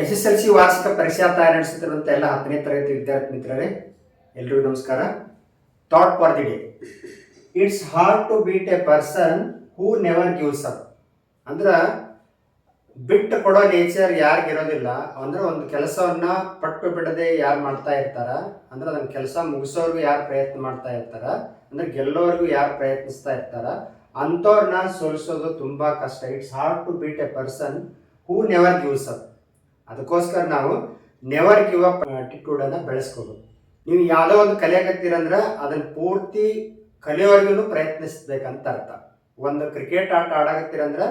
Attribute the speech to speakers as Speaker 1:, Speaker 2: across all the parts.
Speaker 1: S S L C ವಾರ್ಷಿಕ ಪರೀಕ್ಷಾ ತಯಾರಿ ನಡೆಸುತ್ತಿರುವಂಥ ಎಲ್ಲ ಹತ್ತನೇ ತರಗತಿ ವಿದ್ಯಾರ್ಥಿ ಮಿತ್ರರೇ, ಎಲ್ರಿಗೂ ನಮಸ್ಕಾರ. Thought for the day it's hard to beat a person who never gives up ಅಂದ್ರೆ, ಬಿಟ್ಟು ಕೊಡೋ ನೇಚರ್ ಯಾರಿಗಿರೋದಿಲ್ಲ ಅಂದ್ರೆ ಒಂದು ಕೆಲಸವನ್ನ ಪಟ್ಟು ಬಿಡದೆ ಯಾರು ಮಾಡ್ತಾ ಇರ್ತಾರ, ಅಂದ್ರೆ ಅದನ್ನ ಕೆಲಸ ಮುಗಿಸೋರ್ಗು ಯಾರು ಪ್ರಯತ್ನ ಮಾಡ್ತಾ ಇರ್ತಾರ, ಅಂದ್ರೆ ಗೆಲ್ಲೋರ್ಗು ಯಾರು ಪ್ರಯತ್ನಿಸ್ತಾ ಇರ್ತಾರ ಅಂಥವ್ರನ್ನ ಸೋಲಿಸೋದು ತುಂಬಾ ಕಷ್ಟ. It's hard to beat a person who never gives up ಅದಕ್ಕೋಸ್ಕರ ನಾವು ನೆವರ್ ಗಿವ್ ಅಪ್ ಅಟಿಟ್ಯೂಡ್ ಅನ್ನ ಬೆಳೆಸ್ಕೋಬೇಕು ನೀವು ಯಾವುದೋ ಒಂದು ಕಲಿಯಾಕತ್ತೀರಂದ್ರೆ ಅದನ್ನ ಪೂರ್ತಿ ಕಲಿಯೋವರೆಗೂ ಪ್ರಯತ್ನಿಸ್ಬೇಕಂತ ಅರ್ಥ. ಒಂದು ಕ್ರಿಕೆಟ್ ಆಟ ಆಡಾಕತ್ತೀರಂದ್ರೆ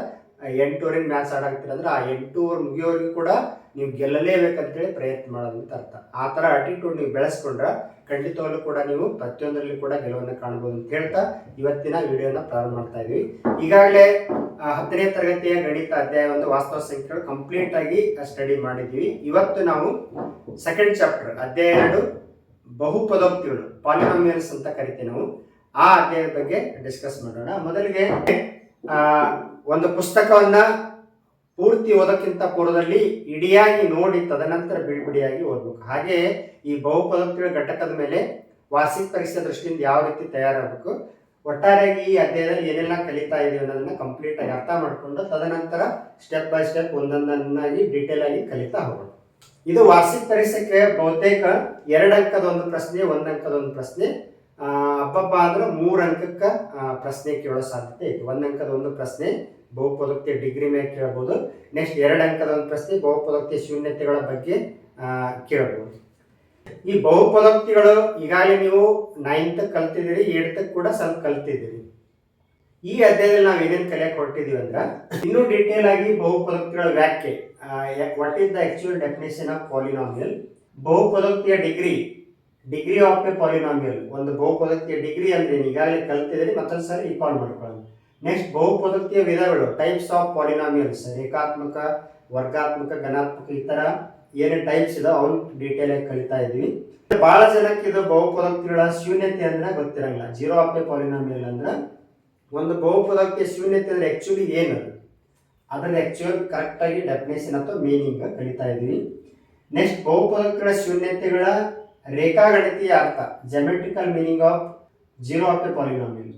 Speaker 1: ಎಂಟು ಓವರಿನ ಮ್ಯಾಚ್ ಆಡಾಕತ್ತೀರಂದ್ರೆ ಆ ಎಂಟು ಓವರ್ ಮುಗಿಯೋವರೆಗೂ ಕೂಡ ನೀವು ಗೆಲ್ಲಲೇಬೇಕಂತೇಳಿ ಪ್ರಯತ್ನ ಮಾಡೋದು ಅರ್ಥ. ಆ ಥರ ಆಟಿಟ್ಯೂಡ್ ನೀವು ಬೆಳೆಸ್ಕೊಂಡ್ರೆ ಖಂಡಿತವಾಗ್ಲೂ ಕೂಡ ನೀವು ಪ್ರತಿಯೊಂದರಲ್ಲಿ ಕೂಡ ಗೆಲುವನ್ನು ಕಾಣ್ಬೋದು ಅಂತ ಹೇಳ್ತಾ ಇವತ್ತಿನ ವಿಡಿಯೋನ ಪ್ರಾರಂಭ ಮಾಡ್ತಾ ಇದ್ವಿ. ಈಗಾಗಲೇ ಹತ್ತನೇ ತರಗತಿಯ ಗಣಿತ ಅಧ್ಯಾಯ ಒಂದು ವಾಸ್ತವ ಸಂಖ್ಯೆಗಳು ಕಂಪ್ಲೀಟ್ ಆಗಿ ಸ್ಟಡಿ ಮಾಡಿದ್ದೀವಿ. ಇವತ್ತು ನಾವು ಸೆಕೆಂಡ್ ಚಾಪ್ಟರ್ ಅಧ್ಯಾಯ ಎರಡು, ಬಹುಪದೋಕ್ತಿಗಳು ಪಾಲಿನಾಮಿಯಲ್ಸ್ ಅಂತ ಕರಿತೀವಿ ನಾವು. ಆ ಅಧ್ಯಾಯದ ಬಗ್ಗೆ ಡಿಸ್ಕಸ್ ಮಾಡೋಣ. ಮೊದಲಿಗೆ ಒಂದು ಪುಸ್ತಕವನ್ನ ಪೂರ್ತಿ ಓದೋಕ್ಕಿಂತ ಪೂರ್ವದಲ್ಲಿ ಇಡಿಯಾಗಿ ನೋಡಿ ತದನಂತರ ಬಿಡಿಬಿಡಿಯಾಗಿ ಓದಬೇಕು. ಹಾಗೆ ಈ ಬಹುಪದೋಕ್ತಿಗಳ ಘಟಕದ ಮೇಲೆ ವಾರ್ಷಿಕ ಪರೀಕ್ಷೆ ದೃಷ್ಟಿಯಿಂದ ಯಾವ ರೀತಿ ತಯಾರಾಗಬೇಕು, ಒಟ್ಟಾರೆಯಾಗಿ ಈ ಅಧ್ಯಾಯದಲ್ಲಿ ಏನೆಲ್ಲ ಕಲಿತಾ ಇದೀವಿ ಅನ್ನೋದನ್ನ ಕಂಪ್ಲೀಟ್ ಆಗಿ ಅರ್ಥ ಮಾಡಿಕೊಂಡು ತದನಂತರ ಸ್ಟೆಪ್ ಬೈ ಸ್ಟೆಪ್ ಒಂದೊಂದನ್ನಾಗಿ ಡೀಟೇಲ್ ಆಗಿ ಕಲಿತಾ ಹೋಗೋಣ. ಇದು ವಾರ್ಷಿಕ ಪರೀಕ್ಷೆಗೆ ಬಹುತೇಕ ಎರಡು ಅಂಕದ ಒಂದು ಪ್ರಶ್ನೆ, ಒಂದು ಅಂಕದ ಒಂದು ಪ್ರಶ್ನೆ ಅಬ್ಬಬ್ಬ ಅಂದ್ರೆ ಮೂರು ಅಂಕಕ್ಕೆ ಪ್ರಶ್ನೆ ಕೇಳೋ ಸಾಧ್ಯತೆ ಇತ್ತು ಒಂದು ಅಂಕದ ಒಂದು ಪ್ರಶ್ನೆ ಬಹುಪದೋಕ್ತಿಯ ಡಿಗ್ರಿ ಮೇಲೆ ಕೇಳಬಹುದು ನೆಕ್ಸ್ಟ್ ಎರಡು ಅಂಕದ ಒಂದು ಪ್ರಶ್ನೆ ಬಹುಪದೋಕ್ತಿಯ ಶೂನ್ಯತೆಗಳ ಬಗ್ಗೆ ಕೇಳ್ಬೋದು. ಈ ಬಹುಪದೋಕ್ತಿಗಳು ಈಗಾಗಲೇ ನೀವು ನೈನ್ತ್ ಕಲ್ತಿದ್ದೀರಿ ಏಟ್ತ್ ಕೂಡ ಸ್ವಲ್ಪ ಕಲ್ತಿದ್ದೀರಿ. ಈ ಅಧ್ಯಾಯದಲ್ಲಿ ನಾವು ಏನೇನು ಕಲಿಯಕ್ಕೆ ಕೊಟ್ಟಿದ್ದೀವಿ ಅಂದ್ರೆ, ಇನ್ನೂ ಡೀಟೇಲ್ ಆಗಿ ಬಹುಪದೋಕ್ತಿಗಳ ವ್ಯಾಖ್ಯೆ what is the actual definition of polynomial ಬಹುಪದಕ್ತಿಯ degree degree of a polynomial ಒಂದು ಬಹುಪದೋಕ್ತಿಯ ಡಿಗ್ರಿ ಅಂದ್ರೆ ಈಗಾಗಲೇ ಕಲ್ತಿದ್ದೀರಿ ಮತ್ತೊಂದು ಸರಿ ರಿಕಾಲ್ ಮಾಡ್ಕೊಳ್ಳೋಣ. ನೆಕ್ಸ್ಟ್ ಬಹುಪದೋಕ್ತಿಯ ವಿಧಗಳು ಟೈಪ್ಸ್ ಆಫ್ ಪಾಲಿನಾಮಿಯಲ್ಸ್ ರೇಖಾತ್ಮಕ, ವರ್ಗಾತ್ಮಕ ಘನಾತ್ಮಕ ಈ ತರ ಏನೇ ಟೈಪ್ಸ್ ಇದೆ ಅವನ್ ಡೀಟೇಲ್ ಆಗಿ ಕಲಿತಾ ಇದೀವಿ. ಬಹಳ ಜನಕ್ಕೆ ಇದು ಬಹುಪದೋಕ್ತಿಗಳ ಶೂನ್ಯತೆ ಅಂದ್ರೆ ಗೊತ್ತಿರಂಗಿಲ್ಲ. ಜೀರೋ ಆಫ್ ಎ ಪಾಲಿನಾಮಿಯಲ್ ಅಂದ್ರೆ ಒಂದು ಬಹುಪದಕ್ಕೆ ಶೂನ್ಯತೆ ಅಂದ್ರೆ ಆಕ್ಚುಲಿ ಏನು? ಅದನ್ನ ಕರೆಕ್ಟ್ ಆಗಿ ಡೆಫಿನೇಷನ್ ಅಥವಾ ಮೀನಿಂಗ್ ಕಲಿತಾ ಇದೀವಿ. ನೆಕ್ಸ್ಟ್ ಬಹುಪದೋಕ್ತಿಗಳ ಶೂನ್ಯತೆಗಳ ರೇಖಾಗಣಿತೀಯ ಅರ್ಥ geometrical meaning of zero of a polynomial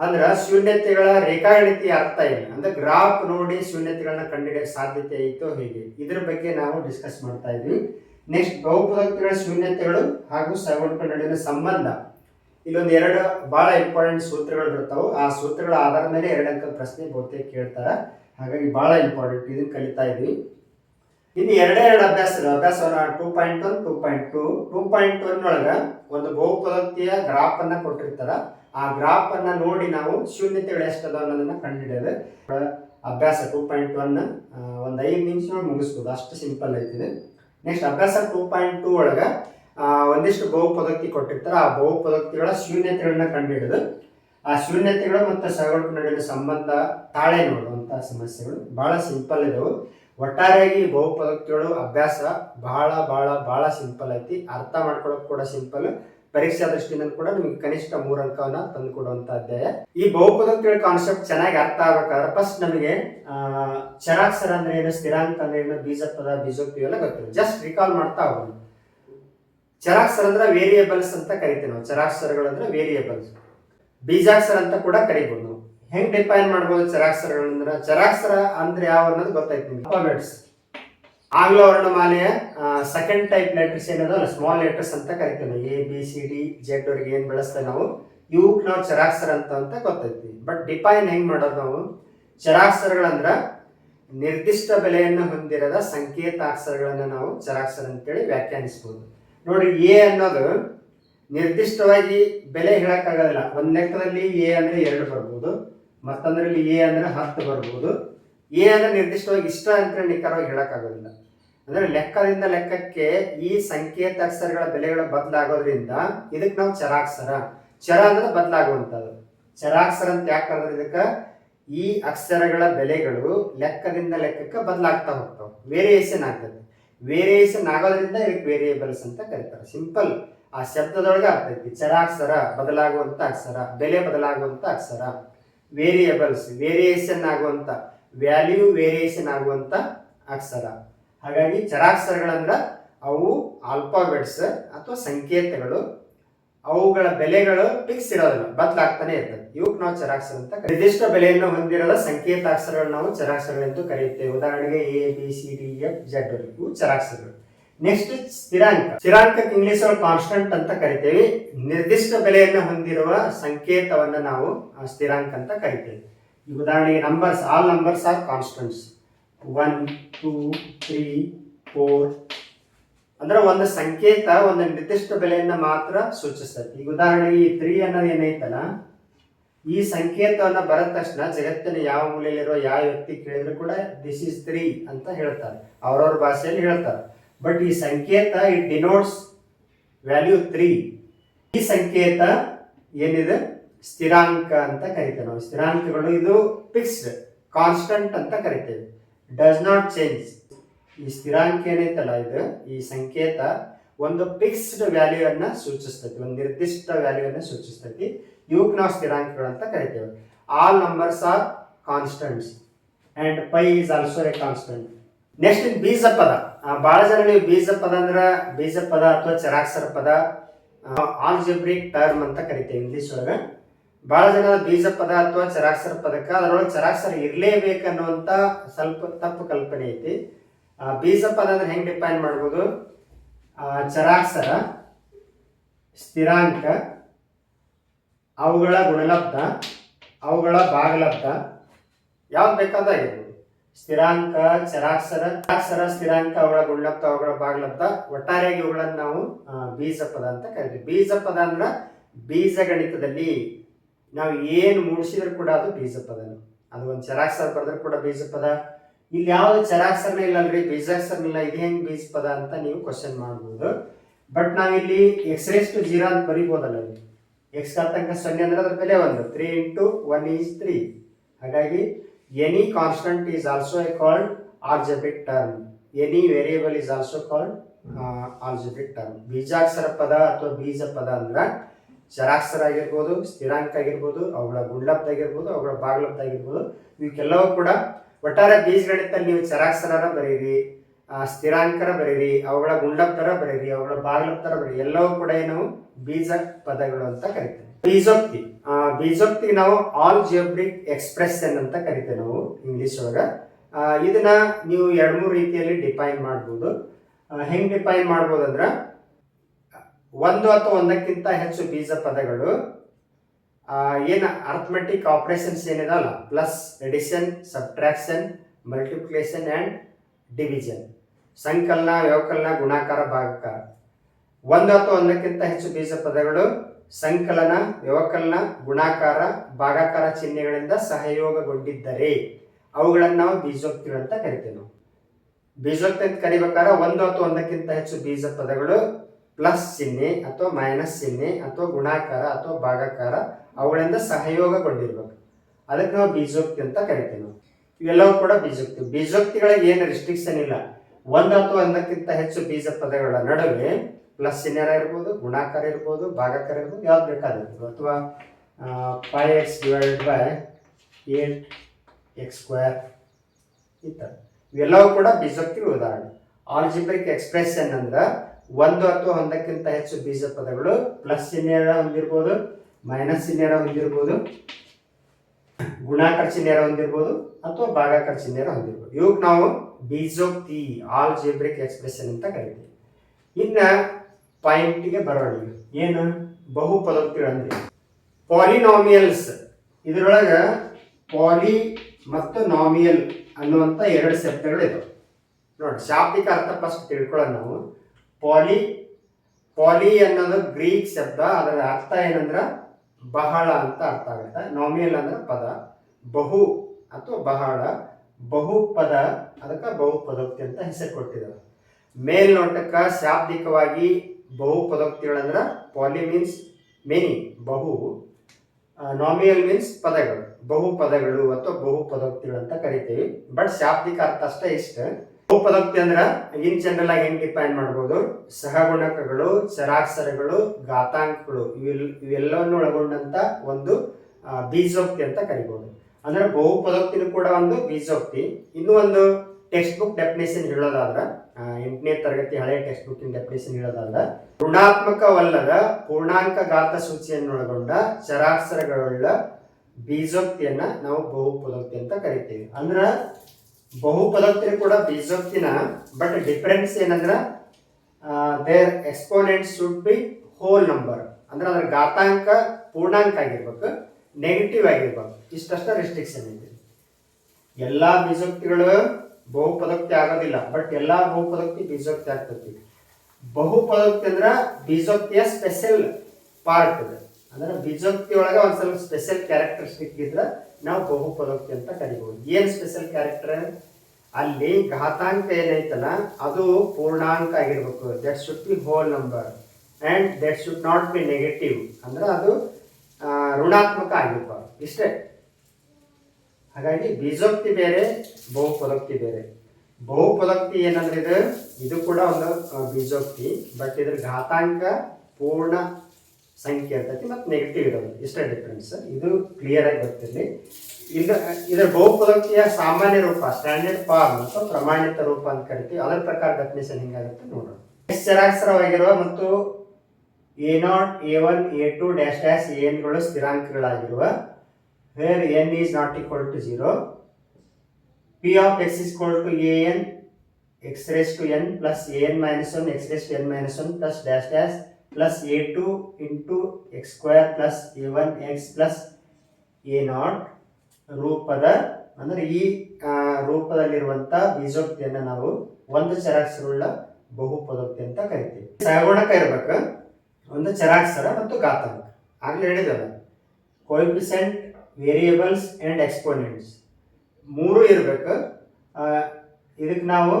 Speaker 1: ಅಂದ್ರ ಶೂನ್ಯತೆಗಳ ರೇಖಾಗಣಿತೀಯ ಅರ್ಥ ಏನು ಅಂದ್ರೆ ಗ್ರಾಫ್ ನೋಡಿ ಶೂನ್ಯತೆಗಳನ್ನ ಕಂಡುಹಿಡಿಯಕ್ಕೆ ಸಾಧ್ಯತೆ ಐತೋ ಹೇಗೆ? ಇದ್ರ ಬಗ್ಗೆ ನಾವು ಡಿಸ್ಕಸ್ ಮಾಡ್ತಾ ಇದ್ವಿ. ನೆಕ್ಸ್ಟ್ ಬಹುಪದೋಕ್ತಿಗಳ ಶೂನ್ಯತೆಗಳು ಹಾಗೂ ಸವರ್ಗಳ ನಡುವಿನ ಸಂಬಂಧ. ಇಲ್ಲೊಂದು ಎರಡು ಬಹಳ ಇಂಪಾರ್ಟೆಂಟ್ ಸೂತ್ರಗಳು ಬರ್ತಾವೆ. ಆ ಸೂತ್ರಗಳ ಆಧಾರದ ಮೇಲೆ ಎರಡು ಅಂಕದ ಪ್ರಶ್ನೆ ಬಹುತೇಕ ಕೇಳ್ತಾರ. ಹಾಗಾಗಿ ಬಹಳ ಇಂಪಾರ್ಟೆಂಟ್ ಇದನ್ನ ಕಲಿತಾ ಇದ್ವಿ. ಇನ್ನು ಎರಡೇ ಎರಡು ಅಭ್ಯಾಸ ಅಭ್ಯಾಸ two point one two point two two point one ಒಳಗ ಒಂದು ಬಹುಪದೋಕ್ತಿಯ ಗ್ರಾಫ್ ಅನ್ನ ಕೊಟ್ಟಿರ್ತಾರ. ಆ ಗ್ರಾಫ್ ಅನ್ನ ನೋಡಿ ನಾವು ಶೂನ್ಯತೆಗಳು ಎಷ್ಟದ ಅನ್ನೋದನ್ನ ಕಂಡುಹಿಡಿಯೋದು ಅಭ್ಯಾಸ ಟೂ ಪಾಯಿಂಟ್ ಒನ್ ಒಂದು ಐದು ನಿಮಿಷ ಮುಗಿಸ್ಬೋದು. ಅಷ್ಟು ಸಿಂಪಲ್ ಐತಿದೆ ನೆಕ್ಸ್ಟ್ ಅಭ್ಯಾಸ ಟೂ ಪಾಯಿಂಟ್ ಟೂ ಒಳಗೆ ಒಂದಿಷ್ಟು ಬಹುಪದೋಕ್ತಿ ಕೊಟ್ಟಿರ್ತಾರೆ. ಆ ಬಹುಪದೋಕ್ತಿಗಳ ಶೂನ್ಯತೆಗಳನ್ನ ಕಂಡುಹಿಡಿದು, ಆ ಶೂನ್ಯತೆಗಳು ಮತ್ತು ಸಗಟು ನಡುವಿನ ಸಂಬಂಧ ತಾಳೆ ನೋಡುವಂಥ ಸಮಸ್ಯೆಗಳು ಬಹಳ ಸಿಂಪಲ್ ಇದಾವೆ. ಒಟ್ಟಾರೆಯಾಗಿ ಬಹುಪದೋಕ್ತಿಗಳು ಅಭ್ಯಾಸ ಬಹಳ ಬಹಳ ಬಹಳ ಸಿಂಪಲ್ ಐತಿ. ಅರ್ಥ ಮಾಡ್ಕೊಳ್ಳೋಕೆ ಕೂಡ ಸಿಂಪಲ್ ಪರೀಕ್ಷಾ ದೃಷ್ಟಿಯಿಂದ ಕೂಡ ನಿಮಗೆ ಕನಿಷ್ಠ ಮೂರು ಅಂಕವನ್ನ ತಂದು ಕೊಡುವಂತ ಅಧ್ಯಾಯ. ಈ ಬಹುಪದೋಕ್ತಿಗಳ ಕಾನ್ಸೆಪ್ಟ್ ಚೆನ್ನಾಗಿ ಅರ್ಥ ಆಗ್ಬೇಕಾದ್ರೆ ಫಸ್ಟ್ ನಮಗೆ ಚರಾಕ್ಷರ ಅಂದ್ರೆ ಏನು, ಸ್ಥಿರಾಂಕ ಅಂದ್ರೆ ಏನು ಬೀಜಪದ ಬೀಜೋಕ್ತಿ ಎಲ್ಲ ಗೊತ್ತಿಲ್ಲ ಜಸ್ಟ್ ರಿಕಾಲ್ ಮಾಡ್ತಾ ಹೋಗೋಣ. ಚರಾಕ್ಷರ ಅಂದ್ರೆ ವೇರಿಯೇಬಲ್ಸ್ ಅಂತ ಕರಿತೀವಿ ನಾವು. ಚರಾಕ್ಷರಗಳು ಅಂದ್ರೆ ವೇರಿಯೇಬಲ್ಸ್ ಬೀಜಾಕ್ಷರ ಅಂತ ಕೂಡ ಕರಿಬಹುದು ಹೆಂಗ್ ಡಿಫೈನ್ ಮಾಡ್ಬೋದು ಚರಾಕ್ಷರಗಳಂದ್ರ ಚರಾಕ್ಷರ ಅಂದ್ರೆ? ಯಾವ ಅನ್ನೋದು ಗೊತ್ತಾಯ್ತು ಅಲ್ಫಾಬೆಟ್ಸ್ ಆಂಗ್ಲ ವರ್ಣಮಾಲೆಯ ಸೆಕೆಂಡ್ ಟೈಪ್ ಲೆಟರ್ಸ್ ಏನದ ಸ್ಮಾಲ್ ಲೆಟರ್ಸ್ ಅಂತ ಕರಿತೀವಿ. A B C D Z ಅವ್ರಿಗೆ ಏನು ಬಳಸ್ತೇವೆ ನಾವು? ಇವಕ್ಕೆ ನಾವು ಚರಾಕ್ಷರ ಅಂತ ಅಂತ ಗೊತ್ತೈತಿ. ಬಟ್ ಡಿಫೈನ್ ಹೆಂಗೆ ಮಾಡೋದು ನಾವು? ಚರಾಕ್ಷರಗಳಂದ್ರೆ ನಿರ್ದಿಷ್ಟ ಬೆಲೆಯನ್ನು ಹೊಂದಿರದ ಸಂಕೇತಾಕ್ಷರಗಳನ್ನು ನಾವು ಚರಾಕ್ಷರ ಅಂತೇಳಿ ವ್ಯಾಖ್ಯಾನಿಸಬಹುದು ನೋಡಿ ಎ ಅನ್ನೋದು ನಿರ್ದಿಷ್ಟವಾಗಿ ಬೆಲೆ ಹೇಳಕ್ಕಾಗೋದಿಲ್ಲ ಒಂದ್ ಲೆಕ್ಕದಲ್ಲಿ ಎ ಅಂದ್ರೆ ಎರಡು ಬರ್ಬೋದು. ಮತ್ತೊಂದರಲ್ಲಿ ಎ ಅಂದ್ರೆ ಹತ್ತು ಬರ್ಬೋದು. ಎ ಅಂದ್ರೆ ನಿರ್ದಿಷ್ಟವಾಗಿ ಇಷ್ಟ ಅಂತ ನಿಖರವಾಗಿ ಹೇಳೋಕ್ಕಾಗೋದಿಲ್ಲ. ಅಂದ್ರೆ ಲೆಕ್ಕದಿಂದ ಲೆಕ್ಕಕ್ಕೆ ಈ ಸಂಕೇತ ಅಕ್ಷರಗಳ ಬೆಲೆಗಳ ಬದಲಾಗೋದ್ರಿಂದ ಇದಕ್ಕೆ ನಾವು ಚರಾಕ್ಷರ. ಚರ ಅಂದ್ರೆ ಬದಲಾಗುವಂಥದ್ದು. ಚರಾಕ್ಷರ ಅಂತ ಯಾಕೆ ಕರೆದ್ರೆ ಇದಕ್ಕೆ ಈ ಅಕ್ಷರಗಳ ಬೆಲೆಗಳು ಲೆಕ್ಕದಿಂದ ಲೆಕ್ಕಕ್ಕೆ ಬದಲಾಗ್ತಾ ಹೋಗ್ತಾವೆ. ವೇರಿಯೇಷನ್ ಆಗ್ತದೆ. ವೇರಿಯೇಷನ್ ಆಗೋದ್ರಿಂದ ಇದಕ್ಕೆ ವೇರಿಯೇಬಲ್ಸ್ ಅಂತ ಕರೀತಾರೆ. ಸಿಂಪಲ್. ಆ ಶಬ್ದದೊಳಗೆ ಐತಿ. ಚರಾಕ್ಷರ ಬದಲಾಗುವಂತ ಅಕ್ಷರ, ಬೆಲೆ ಬದಲಾಗುವಂತ ಅಕ್ಷರ. ವೇರಿಯೇಬಲ್ಸ್, ವೇರಿಯೇಷನ್ ಆಗುವಂತ ವ್ಯಾಲ್ಯೂ ವೇರಿಯೇಷನ್ ಆಗುವಂತ ಅಕ್ಷರ. ಹಾಗಾಗಿ ಚರಾಕ್ಷರಗಳಂದ್ರ ಅವು ಆಲ್ಫಾಬೆಟ್ಸ್ ಅಥವಾ ಸಂಕೇತಗಳು. ಅವುಗಳ ಬೆಲೆಗಳು ಫಿಕ್ಸ್ ಇರೋದಿಲ್ಲ, ಬದಲಾಗ್ತಾನೆ ಇರ್ತದೆ. ಇವಕ್ಕೆ ನಾವು ಚರಾಕ್ಷರ ಅಂತ ನಿರ್ದಿಷ್ಟ ಬೆಲೆಯನ್ನು ಹೊಂದಿರದ ಸಂಕೇತಾಕ್ಷರಗಳು ನಾವು ಚರಾಕ್ಷರಗಳೆಂದು ಕರೆಯುತ್ತೇವೆ ಉದಾಹರಣೆಗೆ A B C D F Z ಇವು ಚರಾಕ್ಷರಗಳು. ನೆಕ್ಸ್ಟ್ ಸ್ಥಿರಾಂಕ. ಸ್ಥಿರಾಂಕಕ್ಕೆ ಇಂಗ್ಲಿಷ್ ಅಲ್ಲಿ ಕಾನ್ಸ್ಟಂಟ್ ಅಂತ ಕರಿತೇವೆ. ನಿರ್ದಿಷ್ಟ ಬೆಲೆಯನ್ನು ಹೊಂದಿರುವ ಸಂಕೇತವನ್ನ ನಾವು ಸ್ಥಿರಾಂಕ ಅಂತ ಕರಿತೇವೆ. ಈಗ ಉದಾಹರಣೆಗೆ numbers all numbers are constants one two three four ಅಂದ್ರೆ ಒಂದು ಸಂಕೇತ, ಒಂದು ನಿರ್ದಿಷ್ಟ ಬೆಲೆಯನ್ನು ಮಾತ್ರ ಸೂಚಿಸ್ತದೆ. ಈಗ ಉದಾಹರಣೆಗೆ ಈ ತ್ರೀ ಅನ್ನೋದು ಏನೈತಲ್ಲ? ಈ ಸಂಕೇತವನ್ನು ಬರದ ತಕ್ಷಣ ಜಗತ್ತಿನ ಯಾವ ಮೂಲೆಯಲ್ಲಿರೋ ಯಾವ ವ್ಯಕ್ತಿ ಕೇಳಿದ್ರು ಕೂಡ ದಿಸ್ ಇಸ್ ತ್ರೀ ಅಂತ ಹೇಳ್ತಾರೆ. ಅವ್ರವ್ರ ಭಾಷೆಯಲ್ಲಿ ಹೇಳ್ತಾರೆ. ಬಟ್ ಈ ಸಂಕೇತ ಇಟ್ ಡಿನೋಟ್ಸ್ ವ್ಯಾಲ್ಯೂ ತ್ರೀ ಈ ಸಂಕೇತ ಏನಿದೆ? ಸ್ಥಿರಾಂಕ ಅಂತ ಕರಿತೇವೆ ನಾವು. ಸ್ಥಿರಾಂಕಗಳು ಇದು ಫಿಕ್ಸ್ಡ್ ಕಾನ್ಸ್ಟಂಟ್ ಅಂತ ಕರಿತೇವೆ. ಡಸ್ ನಾಟ್ ಚೇಂಜ್ ಈ ಸ್ಥಿರಾಂಕ ಏನೈತಲ್ಲ ಇದು? ಈ ಸಂಕೇತ ಒಂದು ಫಿಕ್ಸ್ಡ್ ವ್ಯಾಲ್ಯೂ ಅನ್ನ ಸೂಚಿಸ್ತೈತಿ ಒಂದು ನಿರ್ದಿಷ್ಟ ವ್ಯಾಲ್ಯೂ ಅನ್ನ ಸೂಚಿಸ್ತೈತಿ ಇವಕ್ಕೆ ನಾವು ಸ್ಥಿರಾಂಕಗಳು ಅಂತ ಕರಿತೇವೆ. All numbers are constants and pi is also a constant next ಬೀಜ ಪದ. ಬಹಳ ಜನ ನೀವು ಬೀಜ ಪದ ಅಂದ್ರೆ ಬೀಜ ಪದ ಅಥವಾ ಚರಾಕ್ಷರ ಪದ ಆಲ್ಜೆಬ್ರಿಕ್ ಟರ್ಮ್ ಅಂತ ಕರಿತೇವೆ ಇಂಗ್ಲಿಷ್ ಒಳಗ. ಬಹಳ ಜನ ಬೀಜ ಪದ ಅಥವಾ ಚರಾಕ್ಷರ ಪದಕ್ಕೆ ಅದರೊಳಗೆ ಚರಾಕ್ಷರ ಇರಲೇಬೇಕನ್ನುವಂಥ ಸ್ವಲ್ಪ ತಪ್ಪು ಕಲ್ಪನೆ ಐತಿ. ಬೀಜ ಪದ ಅಂದ್ರೆ ಹೆಂಗ್ ಡಿಫೈನ್ ಮಾಡ್ಬೋದು? ಚರಾಕ್ಷರ, ಸ್ಥಿರಾಂಕ, ಅವುಗಳ ಗುಣಲಬ್ಧ, ಅವುಗಳ ಭಾಗಲಬ್ಧ, ಯಾವ್ದು ಬೇಕಾದಾಗಿರ್ಬೋದು ಸ್ಥಿರಾಂಕ, ಚರಾಕ್ಷರ ಚರಾಕ್ಷರ, ಸ್ಥಿರಾಂಕ, ಅವುಗಳ ಗುಣಲಬ್ಧ, ಅವುಗಳ ಭಾಗಲಬ್ಧ, ಒಟ್ಟಾರೆಯಾಗಿ ಇವುಗಳನ್ನು ನಾವು ಬೀಜ ಪದ ಅಂತ ಕರಿತೀವಿ. ಬೀಜ ಪದ ಅಂದ್ರ ಬೀಜ ಗಣಿತದಲ್ಲಿ ನಾವು ಏನು ಮೂಡಿಸಿದ್ರು ಕೂಡ ಅದು ಬೀಜ ಪದನು ಅದು ಒಂದು ಚರಾಕ್ಷರ ಬರೆದ್ರೆ ಕೂಡ ಬೀಜ ಪದ ಇಲ್ಲಿ ಯಾವ್ದು ಚರಾಕ್ಷರನೇ ಇಲ್ಲ ಅಲ್ರಿ ಬೀಜಾಕ್ಷರ ಇಲ್ಲ ಇದು ಹೆಂಗೆ ಬೀಜ ಪದ ಅಂತ ನೀವು ಕ್ವಶನ್ ಮಾಡ್ಬೋದು. ಬಟ್ ನಾವಿಲ್ಲಿ ಎಕ್ಸ್ ರೇಸ್ ಜೀರೋ ಅಂತ ಬರಿಬೋದಲ್ಲ ಎಕ್ಸ್ ತನಕ ಸೊನ್ನೆ ಅಂದ್ರೆ ಅದ್ರ ಬೆಲೆ ಒಂದು. Three into one is three ಹಾಗಾಗಿ any constant is also a called algebraic term any variable is also called algebraic term ಬೀಜಾಕ್ಷರ ಪದ ಅಥವಾ ಬೀಜ ಪದ ಅಂದ್ರ ಚರಾಕ್ಷರ ಆಗಿರ್ಬೋದು ಸ್ಥಿರಾಂಕ ಆಗಿರ್ಬೋದು ಅವುಗಳ ಗುಂಡ್ಲಬ್ಧ ಆಗಿರ್ಬೋದು ಅವುಗಳ ಭಾಗಲಬ್ಧ ಆಗಿರ್ಬೋದು ಇವಕ್ಕೆಲ್ಲವೂ ಕೂಡ ಒಟ್ಟಾರೆ ಬೀಜಗಣಿತದಲ್ಲಿ ನೀವು ಚರಾಕ್ಷರನ ಬರೀರಿ ಸ್ಥಿರಾಂಕರ ಬರೀರಿ ಅವುಗಳ ಗುಂಡ್ಲಬ್ಧರ ಬರೀರಿ ಅವುಗಳ ಭಾಗಲಬ್ಧರ ಬರೀರಿ ಎಲ್ಲವೂ ಕೂಡ ಏನು ಬೀಜ ಪದಗಳು ಅಂತ ಕರಿತೇವೆ. ಬೀಜೋಕ್ತಿ ಬೀಜೋಕ್ತಿ ನಾವು ಆಲ್ ಜಿಯೋಬ್ರಿಕ್ ಎಕ್ಸ್ಪ್ರೆಷನ್ ಅಂತ ಕರಿತೇವೆ ನಾವು ಇಂಗ್ಲಿಷ್ ಒಳಗ. ಇದನ್ನ ನೀವು ಎರಡು ಮೂರು ರೀತಿಯಲ್ಲಿ ಡಿಫೈನ್ ಮಾಡ್ಬೋದು. ಹೆಂಗೆ ಡಿಫೈನ್ ಮಾಡ್ಬೋದು ಅಂದ್ರ ಒಂದು ಅಥವಾ ಒಂದಕ್ಕಿಂತ ಹೆಚ್ಚು ಬೀಜ ಪದಗಳು ಏನು arithmetic operations ಏನಿದಲ್ಲ plus addition subtraction multiplication and division ಸಂಕಲನ ವ್ಯವಕಲನ ಗುಣಾಕಾರ, ಭಾಗಕಾರ. ಒಂದು ಅಥವಾ ಒಂದಕ್ಕಿಂತ ಹೆಚ್ಚು ಬೀಜ ಪದಗಳು, ಸಂಕಲನ ವ್ಯವಕಲನ ಗುಣಾಕಾರ, ಭಾಗಾಕಾರ ಚಿಹ್ನೆಗಳಿಂದ ಸಹಯೋಗಗೊಂಡಿದ್ದರೆ ಅವುಗಳನ್ನು ನಾವು ಬೀಜೋಕ್ತಿಗಳು ಅಂತ ಕರಿತೇವೆ ನಾವು. ಬೀಜೋಕ್ತಿ ಅಂತ ಕರಿಬೇಕಾದ್ರೆ ಒಂದು ಅಥವಾ ಒಂದಕ್ಕಿಂತ ಹೆಚ್ಚು ಬೀಜ ಪದಗಳು ಪ್ಲಸ್ ಚಿಹ್ನೆ ಅಥವಾ ಮೈನಸ್ ಚಿಹ್ನೆ ಅಥವಾ ಗುಣಾಕಾರ ಅಥವಾ ಭಾಗಾಕಾರ ಅವುಗಳಿಂದ ಸಹಯೋಗಗೊಂಡಿರ್ಬೇಕು. ಅದಕ್ಕೆ ನಾವು ಬೀಜೋಕ್ತಿ ಅಂತ ಕರಿತೀವಿ ನಾವು. ಇವೆಲ್ಲವೂ ಕೂಡ ಬೀಜೋಕ್ತಿ. ಬೀಜೋಕ್ತಿಗಳಿಗೆ ಏನು ರಿಸ್ಟ್ರಿಕ್ಷನ್ ಇಲ್ಲ. ಒಂದು ಅಥವಾ ಒಂದಕ್ಕಿಂತ ಹೆಚ್ಚು ಬೀಜ ಪದಗಳ ನಡುವೆ ಪ್ಲಸ್ ಚಿಹ್ನೆರ ಇರ್ಬೋದು, ಗುಣಾಕಾರ ಇರ್ಬೋದು, ಭಾಗಾಕಾರ ಇರ್ಬೋದು, ಯಾವ್ದು ಬೇಕಾದಿರ್ಬೋದು ಅಥವಾ five X divided by eight X square ಈ ಇವೆಲ್ಲವೂ ಕೂಡ ಬೀಜೋಕ್ತಿಗೆ ಉದಾಹರಣೆ. ಆಲ್ಜಿಬ್ರಿಕ್ ಎಕ್ಸ್ಪ್ರೆಷನ್ ಅಂದ್ರೆ ಒಂದು ಅಥವಾ ಒಂದಕ್ಕಿಂತ ಹೆಚ್ಚು ಬೀಜ ಪದಗಳು ಪ್ಲಸ್ ಚಿಹ್ನೆಯ ಹೊಂದಿರ್ಬೋದು ಮೈನಸ್ ಚಿಹ್ನೆಯ ಹೊಂದಿರ್ಬೋದು, ಗುಣಾಕಾರ ಚಿಹ್ನೆಯ ಹೊಂದಿರ್ಬೋದು ಅಥವಾ ಭಾಗಾಕಾರ ಚಿಹ್ನೆಯ ಹೊಂದಿರ್ಬೋದು. ಇವಕ್ಕೆ ನಾವು ಬೀಜೋಕ್ತಿ ಆಲ್ಜಿಬ್ರಿಕ್ ಎಕ್ಸ್ಪ್ರೆಷನ್ ಅಂತ ಕರಿತೀವಿ. ಇನ್ನ ಪಾಯಿಂಟ್ಗೆ ಬರೋಣ ಏನು? ಬಹು ಪದೋಕ್ತಿಗಳು ಅಂದ್ರೆ ಪಾಲಿನಾಮಿಯಲ್ಸ್ ಇದರೊಳಗ ಪಾಲಿ ಮತ್ತು ನಾಮಿಯಲ್ ಅನ್ನುವಂಥ ಎರಡು ಶಬ್ದಗಳು ಇದಾವೆ. ನೋಡಿ ಶಾಬ್ದಿಕ ಅರ್ಥ ಫಸ್ಟ್ ತಿಳ್ಕೊಳ್ಳೋಣ ನಾವು. ಪಾಲಿ ಪಾಲಿ ಅನ್ನೋದು ಗ್ರೀಕ್ ಶಬ್ದ, ಅದರ ಅರ್ಥ ಏನಂದ್ರೆ ಬಹಳ ಅಂತ ಅರ್ಥ ಆಗುತ್ತೆ. ನಾಮಿಯಲ್ ಅಂದ್ರೆ ಪದ. ಬಹು ಅಥವಾ ಬಹಳ ಬಹು ಪದ ಅದಕ್ಕೆ ಬಹು ಪದೋಕ್ತಿ ಅಂತ ಹೆಸರು ಕೊಟ್ಟಿದ್ದಾರೆ. ಮೇಲ್ನೋಟಕ್ಕೆ ಶಾಬ್ದಿಕವಾಗಿ ಬಹು ಪದೋಕ್ತಿಗಳಂದ್ರ ಪಾಲಿ ಮೀನ್ಸ್ ಮೆನಿ ಬಹು ನಾಮಿಯಲ್ ಮೀನ್ಸ್ ಪದಗಳು. ಬಹು ಪದಗಳು ಅಥವಾ ಬಹು ಪದೋಕ್ತಿಗಳು ಅಂತ ಕರಿತೀವಿ. ಬಟ್ ಶಾಬ್ದಿಕ ಅರ್ಥ ಅಷ್ಟೇ ಇಷ್ಟ. ಬಹು ಅಂದ್ರೆ ಇನ್ ಜನರಲ್ ಆಗಿ ಹೆಂಗ್ ಡಿಫೈನ್ ಮಾಡ್ಬೋದು? ಸಹಗುಣಕಗಳು, ಚರಾಕ್ಷರಗಳು, ಘಾತಾಂಕಗಳು, ಇವೆಲ್, ಇವೆಲ್ಲವನ್ನು ಒಳಗೊಂಡಂತ ಒಂದು ಬೀಜೋಕ್ತಿ ಅಂತ ಕರಿಬಹುದು ಅಂದ್ರೆ ಬಹು ಪದೋಕ್ತಿನೂ ಕೂಡ ಒಂದು ಬೀಜೋಕ್ತಿ. ಇನ್ನು ಒಂದು ಟೆಕ್ಸ್ಟ್ ಬುಕ್ ಡೆಫಿನೇಷನ್ ಹೇಳೋದಾದ್ರ ಎಂಟನೇ ತರಗತಿ ಹಳೆ ಟೆಕ್ಸ್ಟ್ ಬುಕ್ಕಿನ ಡೆಫಿನೇಷನ್ ಹೇಳೋದಾದ್ರ, ಋಣಾತ್ಮಕವಲ್ಲದ ಪೂರ್ಣಾಂಕ ಘಾತ ಸೂಚಿಯನ್ನು ಒಳಗೊಂಡ ಚರಾಕ್ಷರಗಳುಳ್ಳ ಬೀಜೋಕ್ತಿಯನ್ನ ನಾವು ಬಹುಪದೋಕ್ತಿ ಅಂತ ಕರಿತೀವಿ. ಅಂದ್ರ ಬಹುಪದೋಕ್ತಿ ಕೂಡ ಬೀಜೋಕ್ತಿನ ಬಟ್ ಡಿಫ್ರೆನ್ಸ್ ಏನಂದ್ರೆ their exponent should be whole number ಅಂದ್ರೆ ಅದರ ಘಾತಾಂಕ, ಪೂರ್ಣಾಂಕ ಆಗಿರ್ಬೇಕು ನೆಗೆಟಿವ್ ಆಗಿರ್ಬೇಕು. ಇಷ್ಟಷ್ಟ ರೆಸ್ಟ್ರಿಕ್ಷನ್ ಇದೆ. ಎಲ್ಲಾ ಬೀಜೋಕ್ತಿಗಳು ಬಹುಪದೋಕ್ತಿ ಆಗೋದಿಲ್ಲ ಬಟ್ ಎಲ್ಲಾ ಬಹುಪದೋಕ್ತಿ ಬೀಜೋಕ್ತಿ ಆಗ್ತೈತಿ. ಬಹುಪದೋಕ್ತಿ ಅಂದ್ರೆ ಬೀಜೋಕ್ತಿಯ ಸ್ಪೆಷಲ್ ಪಾರ್ಟ್ ಇದೆ. ಅಂದ್ರೆ ಬೀಜೋಕ್ತಿ ಒಳಗೆ ಒಂದು ಸ್ವಲ್ಪ ಸ್ಪೆಷಲ್ ಕ್ಯಾರೆಕ್ಟರಿಸ್ಟಿಕ್ ಇದ್ರೆ ನಾವು ಬಹುಪದೋಕ್ತಿ ಅಂತ ಕರಿಬಹುದು ಏನ್ ಸ್ಪೆಷಲ್ ಕ್ಯಾರೆಕ್ಟರ್ ಅಲ್ಲಿ ಘಾತಾಂಕ ಏನೈತಲ್ಲ, ಅದು ಪೂರ್ಣಾಂಕ ಆಗಿರ್ಬೇಕು. That should be whole number and that should not be negative ಅಂದ್ರೆ ಅದು ಋಣಾತ್ಮಕ ಆಗಿರ್ಬಾರ್ದು. ಇಷ್ಟೇ. ಹಾಗಾಗಿ ಬೀಜೋಕ್ತಿ ಬೇರೆ, ಬಹುಪದೋಕ್ತಿ ಬೇರೆ. ಬಹುಪದೋಕ್ತಿ ಏನಂದ್ರೆ ಇದು? ಇದು ಕೂಡ ಒಂದು ಬೀಜೋಕ್ತಿ. ಬಟ್ ಇದ್ರ ಘಾತಾಂಕ ಪೂರ್ಣ ಸಂಖ್ಯೆ ಇರ್ತೈತಿ ಮತ್ತು ನೆಗೆಟಿವ್ ಇರೋದು ಇಷ್ಟೇ ಡಿಫ್ರೆನ್ಸ್ ಇದು ಕ್ಲಿಯರ್ ಆಗಿ ಗೊತ್ತಿರಲಿ ಇದು ಇದರ ಬಹುಪದೋಕ್ತಿಯ ಸಾಮಾನ್ಯ ರೂಪ ಸ್ಟ್ಯಾಂಡರ್ಡ್ ಫಾರ್ಮ್ ಅಥವಾ ಪ್ರಮಾಣಿತ ರೂಪ ಅಂತ ಕರಿತೀವಿ. ಅದರ ಪ್ರಕಾರ ಡೆಫಿನೇಷನ್ ಹೆಂಗಾಗುತ್ತೆ ನೋಡೋಣ. ಸ್ಥಿರಾಕ್ಷರವಾಗಿರುವ ಮತ್ತು A naught A one A two dash dash ಎನ್ಗಳು ಸ್ಥಿರಾಂಕಗಳಾಗಿರುವ, where n is not equal to 0 of X x is equal to a n, x raised to n plus a n minus 1 x raised to n minus 1 plus dash dash plus a2 into x square plus a1 x plus a naught ರೂಪದ, ಅಂದರೆ ಈ ರೂಪದಲ್ಲಿರುವಂಥ ಬೀಜೋಕ್ತಿಯನ್ನ ನಾವು ಒಂದು ಚರಾಕ್ಷರವುಳ್ಳ ಬಹುಪದೋಕ್ತಿ ಅಂತ ಕರಿತೀವಿ. ಸಹಗುಣಕ ಇರ್ಬೇಕು. ಒಂದು ಚರಾಕ್ಷರ ಮತ್ತು ಘಾತಾಂಕ. ಆಗಲೇ ಹೇಳಿದಲ್ಲ ಕೋಯಿಪಿಸೆಂಟ್ ವೇರಿಯೇಬಲ್ಸ್ ಆ್ಯಂಡ್ ಎಕ್ಸ್ಪೋನೆಂಟ್ಸ್ ಮೂರು ಇರಬೇಕು. ಇದಕ್ಕೆ ನಾವು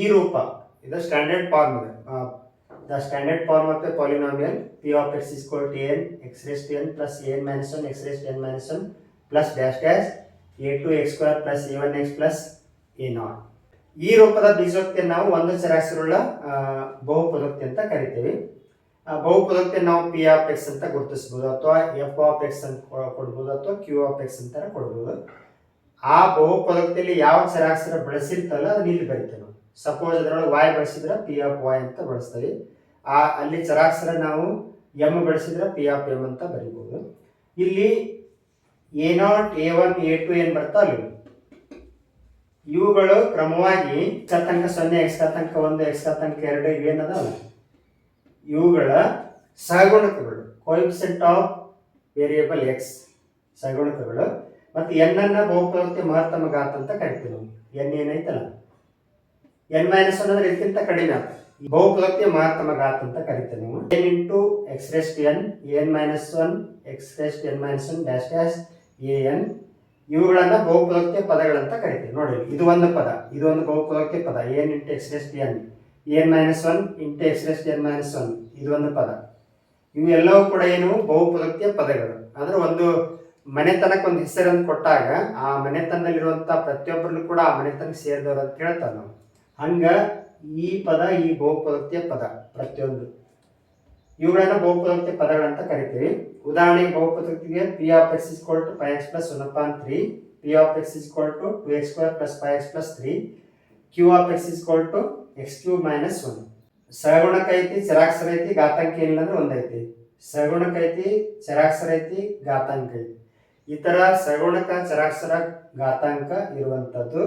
Speaker 1: ಈ ರೂಪ, ಇದು ಸ್ಟ್ಯಾಂಡರ್ಡ್ ಫಾರ್ಮ್ ಇದೆ the standard form of a polynomial P of X is equal T N x raised T N plus N n minus X raise N to n plus dash plus A two X x plus plus one x plus a naught. ಈ ರೂಪದ ಬೀಜೋಕ್ತಿ ನಾವು ಒಂದು ಚರಾಸರುಳ್ಳ ಬಹುಪದೋಕ್ತಿ ಅಂತ ಕರಿತೀವಿ. ಬಹುಪದೋಕ್ತಿ ನಾವು P of X ಅಂತ ಗುರುತಿಸ್ಬೋದು ಅಥವಾ F of X ಅಂತ ಕೊಡ್ಬೋದು ಅಥವಾ ಕ್ಯೂ ಆಫ್ ಎಕ್ಸ್ ಅಂತ ಕೊಡ್ಬೋದು. ಆ ಬಹುಪದೋಕ್ತಿಯಲ್ಲಿ ಯಾವ ಚರಾಕ್ಷರ ಬಳಸಿರ್ತಲ್ಲ ಅದನ್ನ ಇಲ್ಲಿ ಬರಿತೇವೆ ನಾವು. ಸಪೋಸ್ ಅದರೊಳಗೆ ವಾಯ್ ಬಳಸಿದ್ರೆ ಪಿ ಆಫ್ ವಾಯ್ ಅಂತ ಬಳಸ್ತೀವಿ. ಆ, ಅಲ್ಲಿ ಚರಾಕ್ಷರ ನಾವು ಎಂ ಬಳಸಿದ್ರೆ ಪಿ ಆಫ್ ಎಂ ಅಂತ ಬರಿಬೋದು. ಇಲ್ಲಿ A naught A one A two ಏನು ಬರ್ತಾವಲ್ಲ ಇವು. ಇವುಗಳು ಕ್ರಮವಾಗಿ ತನಕ ಸೊನ್ನೆ ತನಕ ಒಂದು ತನಕ ಎರಡು ಇವೇನದಾವಲ್ಲ ಇವುಗಳ ಸಹಗುಣಕಗಳು ಕೋಯಿಪ್ಸೆಂಟ್ ಆಫ್ ವೇರಿಯೇಬಲ್ ಎಕ್ಸ್ ಸಹಗುಣಕಗಳು. ಮತ್ತು ಎನ್ ಅನ್ನ ಬಹುಪದೋಕ್ತಿ ಮಹತ್ತಮ ಘಾತ ಅಂತ ಕರಿತೀವಿ ನಾವು. ಎನ್ ಏನೈತಲ್ಲ ಎನ್ ಮೈನಸ್ ಒನ್ ಅಂದ್ರೆ ಇದಕ್ಕಿಂತ ಕಡಿಮೆ ಆಗ್ತದೆ. ಬಹುಪದೋಕ್ತಿ ಮಹತ್ತಮ ಘಾತ ಅಂತ ಕರಿತೇವೆ ನಾವು. N into X raised N N minus one X raised N minus one dash dash A N ಇವುಗಳನ್ನ ಬಹುಪದಕ್ಕೆ ಪದಗಳಂತ ಕರಿತೀವಿ ನೋಡಿ ಇದು ಒಂದು ಪದ, ಇದು ಒಂದು ಬಹುಪದಕ್ಕೆ ಪದ. N into X raised N N minus one into X raised N minus one ಇದು ಒಂದು ಪದ. ಇವೆಲ್ಲವೂ ಕೂಡ ಏನು? ಬಹುಪದಕ್ಕೆ ಪದಗಳು. ಅಂದ್ರೆ ಒಂದು ಮನೆತನಕ್ಕೆ ಒಂದು ಹೆಸರನ್ನು ಕೊಟ್ಟಾಗ ಆ ಮನೆತನದಲ್ಲಿರುವಂಥ ಪ್ರತಿಯೊಬ್ಬರನ್ನು ಕೂಡ ಆ ಮನೆತನಕ್ಕೆ ಸೇರಿದವರು ಅಂತ ಹೇಳ್ತಾರೆ ನಾವು. ಹಂಗ ಈ ಪದ, ಈ ಬಹುಪದೋಕ್ತಿಯ ಪದ, ಪ್ರತಿಯೊಂದು. ಇವುಗಳನ್ನ ಬಹುಪದೋಕ್ತಿಯ ಪದಗಳಂತ ಕರಿತೀವಿ. ಉದಾಹರಣೆಗೆ ಬಹುಪದೋಕ್ತಿಗೆ P of X is two five X plus one upon three P of X is two two X square plus five X plus three Q of X is two X cube minus one ಸಹಗುಣಕ ಐತಿ ಚರಾಕ್ಷರ ಐತಿ ಘಾತಾಂಕ ಏನಿಲ್ಲ ಅಂದ್ರೆ ಒಂದೈತಿ. ಸಹಗುಣಕ ಐತಿ ಚರಾಕ್ಷರ ಐತಿ ಘಾತಾಂಕ ಐತಿ. ಈ ತರ ಸಹಗುಣಕ ಚರಾಕ್ಷರ ಘಾತಾಂಕ ಇರುವಂತದ್ದು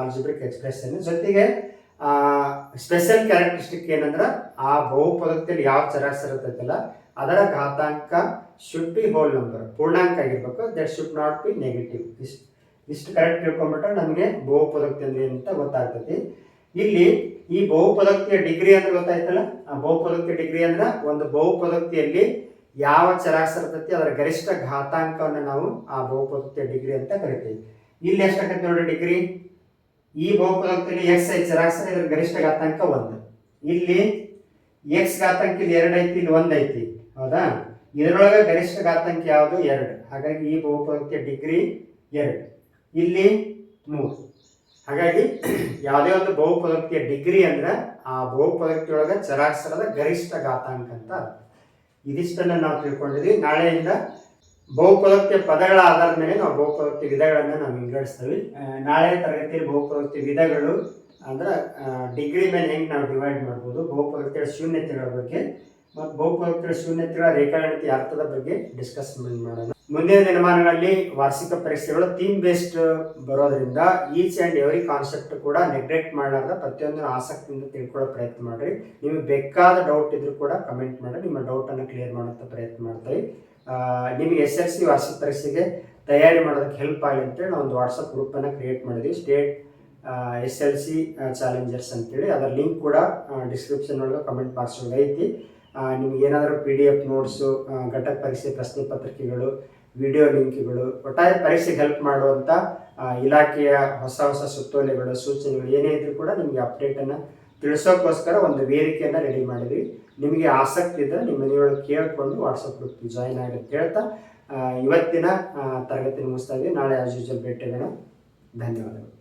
Speaker 1: ಆಲ್ಜಿಬ್ರಿಕ್ ಎಕ್ಸ್ಪ್ರೆಷನ್ ಜೊತೆಗೆ ಸ್ಪೆಷಲ್ ಕ್ಯಾರೆಕ್ಟರಿಸ್ಟಿಕ್ ಏನಂದ್ರೆ ಆ ಬಹುಪದಕ್ತಿಯಲ್ಲಿ ಯಾವ ಚರಾಕ್ಷರ ಇರ್ತೈತಲ್ಲ ಅದರ ಘಾತಾಂಕ ಶುಡ್ ಬಿ ಹೋಲ್ ನಂಬರ್ ಪೂರ್ಣಾಂಕ ಆಗಿರ್ಬೇಕು that should not be negative ಇಷ್ಟು ಇಷ್ಟು ಕರೆಕ್ಟ್ ತಿಳ್ಕೊಂಬಿಟ್ರೆ ನಮಗೆ ಬಹುಪದಕ್ತಿ ಅಂದ್ರೆ ಅಂತ ಗೊತ್ತಾಗ್ತೈತಿ. ಇಲ್ಲಿ ಈ ಬಹುಪದಕ್ತಿಯ ಡಿಗ್ರಿ ಅಂದ್ರೆ ಗೊತ್ತಾಯ್ತಲ್ಲ? ಆ ಬಹುಪದಕ್ತಿಯ ಡಿಗ್ರಿ ಅಂದ್ರೆ ಒಂದು ಬಹುಪದಕ್ತಿಯಲ್ಲಿ ಯಾವ ಚರಾಕ್ಷರ ಇರ್ತೈತಿ, ಅದರ ಗರಿಷ್ಠ ಘಾತಾಂಕವನ್ನು ನಾವು ಆ ಬಹುಪದಕ್ತಿಯ ಡಿಗ್ರಿ ಅಂತ ಕರಿತೀವಿ. ಇಲ್ಲಿ ಎಷ್ಟಾಗತ್ತೆ ನೋಡಿ ಡಿಗ್ರಿ ಈ ಬಹುಪದಕ್ಕೆ ಎಕ್ಸ್ ಐತಿ ಚರಾಕ್ಷರ ಇದರ ಗರಿಷ್ಠ ಘಾತಾಂಕ ಒಂದು. ಇಲ್ಲಿ ಎಕ್ಸ್ ಘಾತಾಂಕ ಇಲ್ಲಿ ಎರಡು ಐತಿ, ಇಲ್ಲಿ ಒಂದು ಐತಿ. ಹೌದಾ? ಇದರೊಳಗೆ ಗರಿಷ್ಠ ಘಾತಾಂಕ ಯಾವುದು? ಎರಡು. ಹಾಗಾಗಿ ಈ ಬಹುಪದಕ್ಕೆ ಡಿಗ್ರಿ ಎರಡು. ಇಲ್ಲಿ ಮೂರು. ಹಾಗಾಗಿ ಯಾವುದೇ ಒಂದು ಬಹುಪದಕ್ಕೆ ಡಿಗ್ರಿ ಅಂದ್ರೆ ಆ ಬಹುಪದಕ್ತಿಯೊಳಗೆ ಚರಾಕ್ಷರದ ಗರಿಷ್ಠ ಘಾತಾಂಕ ಅಂತ ಇದಿಷ್ಟನ್ನ ನಾವು ತಿಳ್ಕೊಂಡಿದ್ವಿ ನಾಳೆಯಿಂದ ಬಹುಪದೋಕ್ತಿ ಪದಗಳ ಆಧಾರದ ಮೇಲೆ ನಾವು ಬಹುಪದೋಕ್ತಿ ವಿಧಗಳನ್ನು ನಾವು ವಿಂಗಡಿಸ್ತೀವಿ. ನಾಳೆ ತರಗತಿ ಬಹುಪದೋಕ್ತಿ ವಿಧಗಳು ಅಂದ್ರೆ ಡಿಗ್ರಿ ಮೇಲೆ ಹೆಂಗೆ ನಾವು ಡಿವೈಡ್ ಮಾಡ್ಬೋದು, ಬಹುಪದೋಕ್ತಿಯ ಶೂನ್ಯತೆಗಳ ಬಗ್ಗೆ ಮತ್ತು ಬಹುಪದೋಕ್ತಿಯ ಶೂನ್ಯತೆಗಳ ರೇಖಾಗಣಿತ ಅರ್ಥದ ಬಗ್ಗೆ ಡಿಸ್ಕಸ್ ಮಾಡೋಣ. ಮುಂದಿನ ದಿನಮಾನಗಳಲ್ಲಿ ವಾರ್ಷಿಕ ಪರೀಕ್ಷೆಗಳು ಥೀಮ್ ಬೇಸ್ಡ್ ಬರೋದ್ರಿಂದ ಈಚ್ ಆ್ಯಂಡ್ ಎವ್ರಿ ಕಾನ್ಸೆಪ್ಟ್ ಕೂಡ ನೆಗ್ಲೆಕ್ಟ್ ಮಾಡಲಾರ್ದ ಪ್ರತಿಯೊಂದನ್ನು ಆಸಕ್ತಿಯಿಂದ ತಿಳ್ಕೊಳ್ಳೋ ಪ್ರಯತ್ನ ಮಾಡಿರಿ. ನಿಮಗೆ ಬೇಕಾದ ಡೌಟ್ ಇದ್ರೂ ಕೂಡ ಕಮೆಂಟ್ ಮಾಡಿ, ನಿಮ್ಮ ಡೌಟನ್ನು ಕ್ಲಿಯರ್ ಮಾಡೋಂಥ ಪ್ರಯತ್ನ ಮಾಡ್ತೀವಿ. ನಿಮಗೆ ಎಸ್ ಎಲ್ ಸಿ ವಾರ್ಷಿಕ ಪರೀಕ್ಷೆಗೆ ತಯಾರಿ ಮಾಡೋದಕ್ಕೆ ಹೆಲ್ಪ್ ಆಗಲಿ ಅಂತೇಳಿ ನಾವು ಒಂದು ವಾಟ್ಸಪ್ ಗ್ರೂಪನ್ನು ಕ್ರಿಯೇಟ್ ಮಾಡಿದ್ವಿ. State S L C challengers ಅಂತೇಳಿ. ಅದರ ಲಿಂಕ್ ಕೂಡ ಡಿಸ್ಕ್ರಿಪ್ಷನ್ ಒಳಗೆ ಕಮೆಂಟ್ ಬಾಕ್ಸ್ ಒಳಗೆ ಐತಿ. ನಿಮ್ಗೆ ಏನಾದರೂ ಪಿ ಡಿ ಎಫ್ ನೋಟ್ಸು ಘಟಕ ಪರೀಕ್ಷೆ ಪ್ರಶ್ನೆ ಪತ್ರಿಕೆಗಳು ವಿಡಿಯೋ ಲಿಂಕ್ಗಳು, ಒಟ್ಟಾರೆ ಪರೀಕ್ಷೆಗೆ ಹೆಲ್ಪ್ ಮಾಡುವಂಥ ಇಲಾಖೆಯ ಹೊಸ ಹೊಸ ಸುತ್ತೋಲೆಗಳು, ಸೂಚನೆಗಳು ಏನೇ ಇದ್ರೂ ಕೂಡ ನಿಮಗೆ ಅಪ್ಡೇಟನ್ನು ತಿಳಿಸೋಕ್ಕೋಸ್ಕರ ಒಂದು ವೇದಿಕೆಯನ್ನು ರೆಡಿ ಮಾಡಿದ್ವಿ. ನಿಮಗೆ ಆಸಕ್ತಿ ಇದ್ದರೆ ನಿಮ್ಮ ಮನೆಯೊಳಗೆ ಕೇಳಿಕೊಂಡು ವಾಟ್ಸಪ್ ಗ್ರೂಪ್ ಜಾಯಿನ್ ಆಗಿ ಅಂತ ಹೇಳ್ತಾ ಇವತ್ತಿನ ತರಗತಿ ಮುಗಿಸ್ತಾ ಇದ್ದೀವಿ ನಾಳೆ ಆಸ್ ಯೂಶಲ್ ಭೇಟಿಯಾಗೋಣ. ಧನ್ಯವಾದಗಳು.